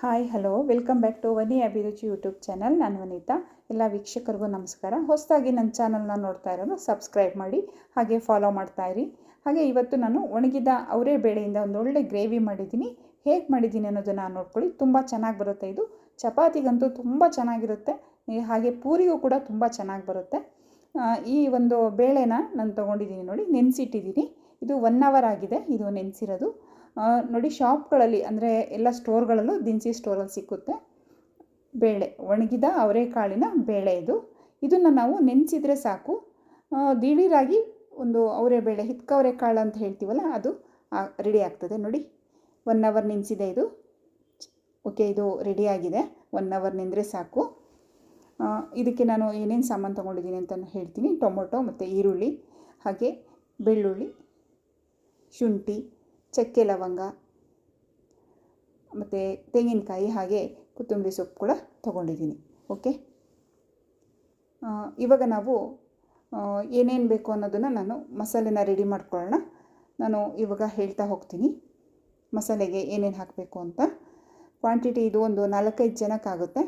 Hi, hello. Welcome back to Vani Abhiruchi YouTube channel. ನಾನು ವನಿತಾ. ಎಲ್ಲ ವೀಕ್ಷಕರಿಗೂ ನಮಸ್ಕಾರ. ಹೊಸದಾಗಿ ನನ್ನ ಚಾನಲ್ನ ನೋಡ್ತಾ ಇರೋರು ಸಬ್ಸ್ಕ್ರೈಬ್ ಮಾಡಿ, ಹಾಗೆ ಫಾಲೋ ಮಾಡ್ತಾ ಇರಿ. ಹಾಗೆ ಇವತ್ತು ನಾನು ಒಣಗಿದ ಅವರೇ ಬೇಳೆಯಿಂದ ಒಂದು ಒಳ್ಳೆ ಗ್ರೇವಿ ಮಾಡಿದ್ದೀನಿ. ಹೇಗೆ ಮಾಡಿದ್ದೀನಿ ಅನ್ನೋದನ್ನು ನೋಡ್ಕೊಳ್ಳಿ. ತುಂಬ ಚೆನ್ನಾಗಿ ಬರುತ್ತೆ ಇದು. ಚಪಾತಿಗಂತೂ ತುಂಬ ಚೆನ್ನಾಗಿರುತ್ತೆ. ಹಾಗೆ ಪೂರಿಗೂ ಕೂಡ ತುಂಬ ಚೆನ್ನಾಗಿ ಬರುತ್ತೆ. ಈ ಒಂದು ಬೇಳೆನ ನಾನು ತೊಗೊಂಡಿದ್ದೀನಿ ನೋಡಿ. ನೆನೆಸಿಟ್ಟಿದ್ದೀನಿ. ಇದು ಒನ್ ಅವರ್ ಆಗಿದೆ. ಇದು ನೆನೆಸಿರೋದು. ನೋಡಿ, ಶಾಪ್ಗಳಲ್ಲಿ, ಅಂದರೆ ಎಲ್ಲ ಸ್ಟೋರ್ಗಳಲ್ಲೂ ದಿನಸಿ ಸ್ಟೋರಲ್ಲಿ ಸಿಕ್ಕುತ್ತೆ. ಬೇಳೆ, ಒಣಗಿದ ಅವರೆಕಾಳಿನ ಬೇಳೆ ಇದು. ಇದನ್ನು ನಾವು ನೆನೆಸಿದರೆ ಸಾಕು. ದಿಢೀರಾಗಿ ಒಂದು ಅವರೆ ಬೇಳೆ ಹಿತ್ಕವರೆ ಕಾಳು ಅಂತ ಹೇಳ್ತೀವಲ್ಲ, ಅದು ರೆಡಿ ಆಗ್ತದೆ. ನೋಡಿ ಒನ್ ಅವರ್ ನೆನೆಸಿದೆ ಇದು. ಓಕೆ, ಇದು ರೆಡಿಯಾಗಿದೆ ಒನ್ ಅವರ್ ನೆಂದರೆ ಸಾಕು. ಇದಕ್ಕೆ ನಾನು ಏನೇನು ಸಾಮಾನು ತೊಗೊಂಡಿದ್ದೀನಿ ಅಂತ ಹೇಳ್ತೀನಿ. ಟೊಮೊಟೊ ಮತ್ತು ಈರುಳ್ಳಿ, ಹಾಗೆ ಬೆಳ್ಳುಳ್ಳಿ, ಶುಂಠಿ ಚಕ್ಕೆ ಲವಂಗ, ಮತ್ತು ತೆಂಗಿನಕಾಯಿ ಹಾಗೆ ಕೊತ್ತಂಬರಿ ಸೊಪ್ಪು ಕೂಡ ತೊಗೊಂಡಿದ್ದೀನಿ. ಓಕೆ ಇವಾಗ ನಾವು ಏನೇನು ಬೇಕು ಅನ್ನೋದನ್ನು ನಾನು ಮಸಾಲೆನ ರೆಡಿ ಮಾಡ್ಕೊಳ್ಳೋಣ. ನಾನು ಇವಾಗ ಹೇಳ್ತಾ ಹೋಗ್ತೀನಿ. ಮಸಾಲೆಗೆ ಏನೇನು ಹಾಕಬೇಕು ಅಂತ. ಕ್ವಾಂಟಿಟಿ ಇದು ಒಂದು ನಾಲ್ಕೈದು ಜನಕ್ಕಾಗುತ್ತೆ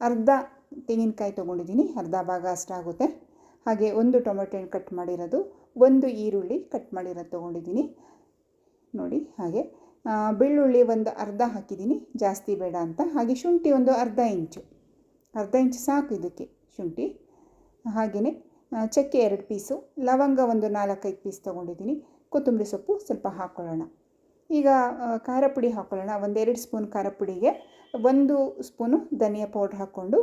ಅರ್ಧ ತೆಂಗಿನಕಾಯಿ ತೊಗೊಂಡಿದ್ದೀನಿ. ಅರ್ಧ ಭಾಗ ಅಷ್ಟಾಗುತ್ತೆ ಹಾಗೆ ಒಂದು ಟೊಮೆಟೊ ಕಟ್ ಮಾಡಿರೋದು. ಒಂದು ಈರುಳ್ಳಿ ಕಟ್ ಮಾಡಿರೋದು ತೊಗೊಂಡಿದ್ದೀನಿ. ನೋಡಿ ಹಾಗೆ. ಬೆಳ್ಳುಳ್ಳಿ ಒಂದು ಅರ್ಧ ಹಾಕಿದ್ದೀನಿ, ಜಾಸ್ತಿ ಬೇಡ ಅಂತ. ಹಾಗೆ ಶುಂಠಿ ಒಂದು ಅರ್ಧ ಇಂಚು. ಅರ್ಧ ಇಂಚು ಸಾಕು ಇದಕ್ಕೆ ಶುಂಠಿ. ಹಾಗೆಯೇ ಚಕ್ಕೆ ಎರಡು ಪೀಸು, ಲವಂಗ ಒಂದು ನಾಲ್ಕೈದು ಪೀಸ್ ತೊಗೊಂಡಿದ್ದೀನಿ. ಕೊತ್ತಂಬರಿ ಸೊಪ್ಪು ಸ್ವಲ್ಪ ಹಾಕ್ಕೊಳ್ಳೋಣ ಈಗ ಖಾರ ಪುಡಿ ಹಾಕ್ಕೊಳ್ಳೋಣ ಒಂದೆರಡು ಸ್ಪೂನ್ ಖಾರ ಪುಡಿಗೆ ಒಂದು ಸ್ಪೂನು ಧನಿಯಾ ಪೌಡ್ರ್ ಹಾಕ್ಕೊಂಡು,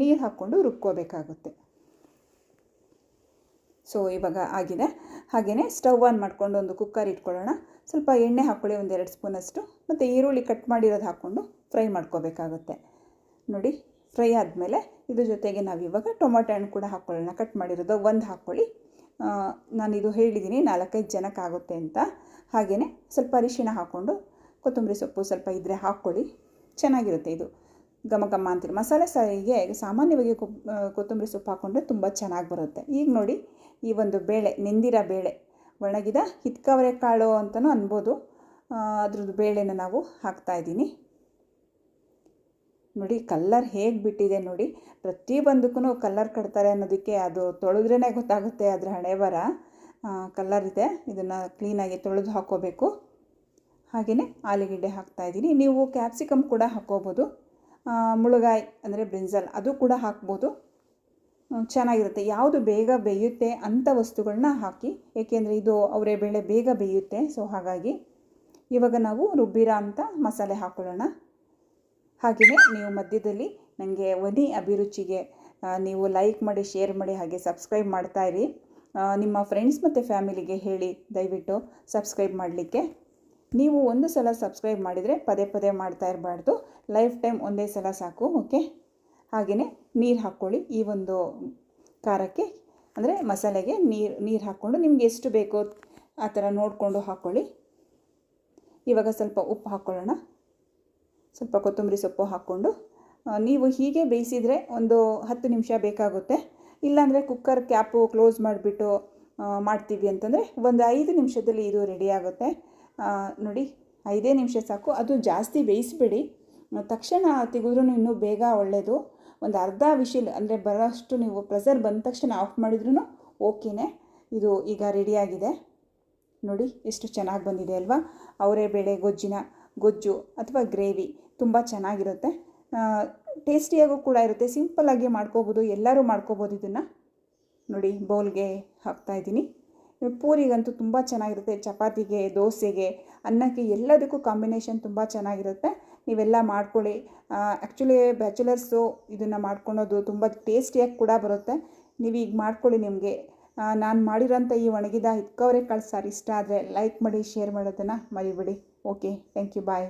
ನೀರು ಹಾಕ್ಕೊಂಡು ರುಬ್ಕೋಬೇಕಾಗುತ್ತೆ. ಸೊ ಇವಾಗ ಆಗಿದೆ. ಹಾಗೆಯೇ ಸ್ಟವ್ ಆನ್ ಮಾಡ್ಕೊಂಡು ಒಂದು ಕುಕ್ಕರ್ ಇಟ್ಕೊಳ್ಳೋಣ. ಸ್ವಲ್ಪ ಎಣ್ಣೆ ಹಾಕ್ಕೊಳ್ಳಿ ಒಂದೆರಡು ಸ್ಪೂನಷ್ಟು ಮತ್ತು ಈರುಳ್ಳಿ ಕಟ್ ಮಾಡಿರೋದು ಹಾಕ್ಕೊಂಡು ಫ್ರೈ ಮಾಡ್ಕೋಬೇಕಾಗುತ್ತೆ. ನೋಡಿ ಫ್ರೈ ಆದಮೇಲೆ ಇದ್ರ ಜೊತೆಗೆ ನಾವು ಇವಾಗ ಟೊಮೊಟೊ ಹಣ್ಣು ಕೂಡ ಹಾಕ್ಕೊಳ್ಳೋಣ ಕಟ್ ಮಾಡಿರೋದು ಒಂದು ಹಾಕ್ಕೊಳ್ಳಿ. ನಾನಿದು ಹೇಳಿದ್ದೀನಿ ನಾಲ್ಕೈದು ಜನಕ್ಕೆ ಆಗುತ್ತೆ ಅಂತ. ಹಾಗೆಯೇ ಸ್ವಲ್ಪ ಅರಿಶಿಣ ಹಾಕ್ಕೊಂಡು, ಕೊತ್ತಂಬರಿ ಸೊಪ್ಪು ಸ್ವಲ್ಪ ಇದ್ದರೆ ಹಾಕ್ಕೊಳ್ಳಿ. ಚೆನ್ನಾಗಿರುತ್ತೆ ಇದು. ಘಮ ಘಮ ಅಂತೀರಿ ಮಸಾಲೆ ಸಾರಿಗೆ ಸಾಮಾನ್ಯವಾಗಿ ಕೊತ್ತಂಬರಿ ಸೊಪ್ಪು ಹಾಕ್ಕೊಂಡ್ರೆ ತುಂಬ ಚೆನ್ನಾಗಿ ಬರುತ್ತೆ. ಈಗ ನೋಡಿ, ಈ ಒಂದು ಬೇಳೆ, ನೆಂದಿರೋ ಬೇಳೆ. ಒಣಗಿದ ಹಿತ್ಕವರೆ ಕಾಳು ಅಂತಲೂ ಅನ್ಬೋದು. ಅದ್ರದ್ದು ಬೇಳೆನ ನಾವು ಹಾಕ್ತಾಯಿದ್ದೀನಿ ನೋಡಿ, ಕಲ್ಲರ್ ಹೇಗೆ ಬಿಟ್ಟಿದೆ ನೋಡಿ. ಪ್ರತಿಯೊಂದಕ್ಕೂ ಕಲ್ಲರ್ ಕಟ್ತಾರೆ ಅನ್ನೋದಕ್ಕೆ ಅದು ತೊಳೆದ್ರೇ ಗೊತ್ತಾಗುತ್ತೆ, ಅದರ ಹಣೆ ಬರ ಕಲ್ಲರ್ ಇದೆ, ಇದನ್ನು ಕ್ಲೀನಾಗಿ ತೊಳೆದು ಹಾಕ್ಕೋಬೇಕು ಹಾಗೆಯೇ ಆಲೂಗೆಡ್ಡೆ ಹಾಕ್ತಾಯಿದ್ದೀನಿ ನೀವು ಕ್ಯಾಪ್ಸಿಕಮ್ ಕೂಡ ಹಾಕ್ಕೋಬೋದು ಮುಳುಗಾಯಿ ಅಂದರೆ ಬ್ರಿಂಜಲ್ ಅದು ಕೂಡ ಹಾಕ್ಬೋದು. ಚೆನ್ನಾಗಿರುತ್ತೆ. ಯಾವುದು ಬೇಗ ಬೇಯುತ್ತೆ ಅಂಥ ವಸ್ತುಗಳನ್ನ ಹಾಕಿ. ಏಕೆಂದರೆ ಇದು ಅವರೇ ಬೇಳೆ ಬೇಗ ಬೇಯುತ್ತೆ. ಸೊ ಹಾಗಾಗಿ ಇವಾಗ ನಾವು ರುಬ್ಬಿರಾ ಅಂತ ಮಸಾಲೆ ಹಾಕೊಳ್ಳೋಣ. ಹಾಗೆಯೇ ನೀವು ಮಧ್ಯದಲ್ಲಿ ನನಗೆ ವನಿ ಅಭಿರುಚಿಗೆ ನೀವು ಲೈಕ್ ಮಾಡಿ ಶೇರ್ ಮಾಡಿ, ಹಾಗೆ ಸಬ್ಸ್ಕ್ರೈಬ್ ಮಾಡ್ತಾಯಿರಿ ನಿಮ್ಮ ಫ್ರೆಂಡ್ಸ್ ಮತ್ತು ಫ್ಯಾಮಿಲಿಗೆ ಹೇಳಿ, ದಯವಿಟ್ಟು ಸಬ್ಸ್ಕ್ರೈಬ್ ಮಾಡಲಿಕ್ಕೆ. ನೀವು ಒಂದು ಸಲ ಸಬ್ಸ್ಕ್ರೈಬ್ ಮಾಡಿದರೆ ಪದೇ ಪದೇ ಮಾಡ್ತಾ ಇರಬಾರ್ದು. ಲೈಫ್ ಟೈಮ್ ಒಂದೇ ಸಲ ಸಾಕು ಓಕೆ ಹಾಗೆಯೇ ನೀರು ಹಾಕ್ಕೊಳ್ಳಿ. ಈ ಒಂದು ಖಾರಕ್ಕೆ ಅಂದರೆ ಮಸಾಲೆಗೆ ನೀರು ನೀರು ಹಾಕ್ಕೊಂಡು ನಿಮ್ಗೆ ಎಷ್ಟು ಬೇಕೋ ಆ ಥರ ನೋಡಿಕೊಂಡು ಹಾಕ್ಕೊಳ್ಳಿ. ಇವಾಗ ಸ್ವಲ್ಪ ಉಪ್ಪು ಹಾಕ್ಕೊಳ್ಳೋಣ. ಸ್ವಲ್ಪ ಕೊತ್ತಂಬರಿ ಸೊಪ್ಪು ಹಾಕ್ಕೊಂಡು ನೀವು ಹೀಗೆ ಬೇಯಿಸಿದರೆ ಒಂದು ಹತ್ತು ನಿಮಿಷ ಬೇಕಾಗುತ್ತೆ. ಇಲ್ಲಾಂದರೆ ಕುಕ್ಕರ್ ಕ್ಯಾಪು ಕ್ಲೋಸ್ ಮಾಡಿಬಿಟ್ಟು ಮಾಡ್ತೀವಿ ಅಂತಂದರೆ ಒಂದು ಐದು ನಿಮಿಷದಲ್ಲಿ ಇದು ರೆಡಿ ಆಗುತ್ತೆ. ನೋಡಿ, ಐದೇ ನಿಮಿಷ ಸಾಕು. ಅದು ಜಾಸ್ತಿ ಬೇಯಿಸಬೇಡಿ. ತಕ್ಷಣ ತೆಗೆದ್ರೂ ಇನ್ನೂ ಬೇಗ ಒಳ್ಳೆಯದು ಒಂದು ಅರ್ಧ ವಿಶಿಲ್ ಅಂದರೆ ಬರೋಷ್ಟು ನೀವು ಪ್ರೆಸರ್ ಬಂದ ತಕ್ಷಣ ಆಫ್ ಮಾಡಿದ್ರೂ ಓಕೆನೇ. ಇದು ಈಗ ರೆಡಿಯಾಗಿದೆ ನೋಡಿ, ಎಷ್ಟು ಚೆನ್ನಾಗಿ ಬಂದಿದೆ ಅಲ್ವಾ? ಅವರೇ ಬೇಳೆ ಗೊಜ್ಜಿನ, ಗೊಜ್ಜು ಅಥವಾ ಗ್ರೇವಿ ತುಂಬ ಚೆನ್ನಾಗಿರುತ್ತೆ. ಟೇಸ್ಟಿಯಾಗೂ ಕೂಡ ಇರುತ್ತೆ. ಸಿಂಪಲ್ಲಾಗಿ ಮಾಡ್ಕೋಬೋದು. ಎಲ್ಲರೂ ಮಾಡ್ಕೋಬೋದು ಇದನ್ನು. ನೋಡಿ, ಬೌಲ್ಗೆ ಹಾಕ್ತಾಯಿದ್ದೀನಿ ಪೂರಿಗಂತೂ ತುಂಬ ಚೆನ್ನಾಗಿರುತ್ತೆ. ಚಪಾತಿಗೆ, ದೋಸೆಗೆ, ಅನ್ನಕ್ಕೆ ಎಲ್ಲದಕ್ಕೂ ಕಾಂಬಿನೇಷನ್ ತುಂಬ ಚೆನ್ನಾಗಿರುತ್ತೆ. ನೀವೆಲ್ಲ ಮಾಡ್ಕೊಳ್ಳಿ. ಆ್ಯಕ್ಚುಲಿ ಬ್ಯಾಚುಲರ್ಸು ಇದನ್ನು ಮಾಡ್ಕೊಳೋದು ತುಂಬ ಟೇಸ್ಟಿಯಾಗಿ ಕೂಡ ಬರುತ್ತೆ. ನೀವು ಈಗ ಮಾಡ್ಕೊಳ್ಳಿ ನಿಮಗೆ. ನಾನು ಮಾಡಿರೋಂಥ ಈ ಒಣಗಿದ ಹಿತ್ಕವರೆ ಕಾಳು ಸಾರು ಇಷ್ಟ ಆದರೆ ಲೈಕ್ ಮಾಡಿ ಶೇರ್ ಮಾಡೋದನ್ನು ಮರಿಬೇಡಿ. Okay thank you bye